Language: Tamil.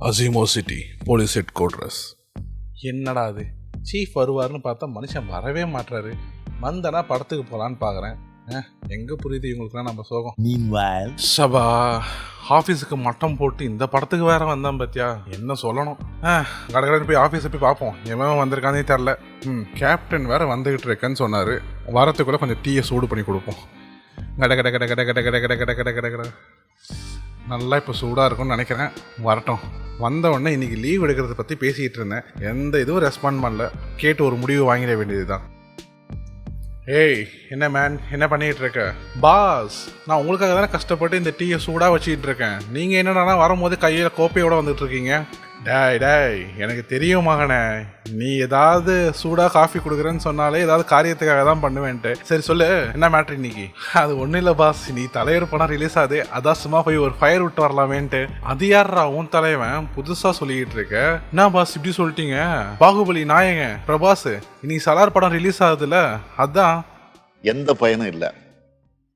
அசிமோ சிட்டி போலீஸ் ஹெட் குவார்டர்ஸ் என்னடா அது சீஃப் வருவார்னு பார்த்தா மனுஷன் வரவே மாட்றாரு வந்தனா படத்துக்கு போகலான்னு பார்க்குறேன் எங்கே புரியுது இவங்களுக்குலாம் நம்ம சோகம் Meanwhile, சபா ஆஃபீஸுக்கு மட்டம் போட்டு இந்த படத்துக்கு வேற வந்தான் பாத்தியா என்ன சொல்லணும் ஆ கடற்கடன் போய் ஆஃபீஸை போய் பார்ப்போம் எவன் வந்திருக்கானே தெரில ம் கேப்டன் வேற வந்துகிட்டு இருக்கேன்னு சொன்னார் வரத்துக்குள்ளே கொஞ்சம் டீயை சூடு பண்ணி கொடுப்போம் கட கட கட கட கட கட கட கட கட கட கட நல்லா இப்போ சூடாக இருக்கும்னு நினைக்கிறேன். வரட்டும். வந்த உடனே இன்னைக்கு லீவ் எடுக்கிறத பற்றி பேசிகிட்டு இருந்தேன். எந்த இதுவும் ரெஸ்பாண்ட் பண்ணல. கேட்டு ஒரு முடிவு வாங்கிட வேண்டியது தான் ஏய் என்ன மேன் என்ன பண்ணிகிட்டு இருக்க? பாஸ் நான் உங்களுக்காக தானே கஷ்டப்பட்டு இந்த டீயை சூடாக வச்சுக்கிட்டு இருக்கேன். நீங்கள் என்னடானா வரும்போது கையில் கோப்பையோடு வந்துட்டுருக்கீங்க டேய் டேய் எனக்கு தெரியும் மகனே. நீ ஏதாவது சூடாக காஃபி கொடுக்குறேன்னு சொன்னாலே ஏதாவது காரியத்துக்காக தான் பண்ணுவேன்ட்டு. சரி சொல்லு என்ன மேட்ரு இன்னைக்கு? அது ஒன்றும் இல்லை பாஸ் நீ தலைவர் படம் ரிலீஸ் ஆகுது. அதான் சும்மா போய் ஒரு ஃபயர் விட்டு வரலாமேன்ட்டு. அது யாரா உன் தலைவன்? புதுசாக சொல்லிக்கிட்டு இருக்க. என்ன பாஸ் இப்படி சொல்லிட்டீங்க? பாகுபலி நாயங்க பிரபாஸ் இன்னைக்கு சலார் படம் ரிலீஸ் ஆகுதுல்ல அதான். எந்த பயனும் இல்லை.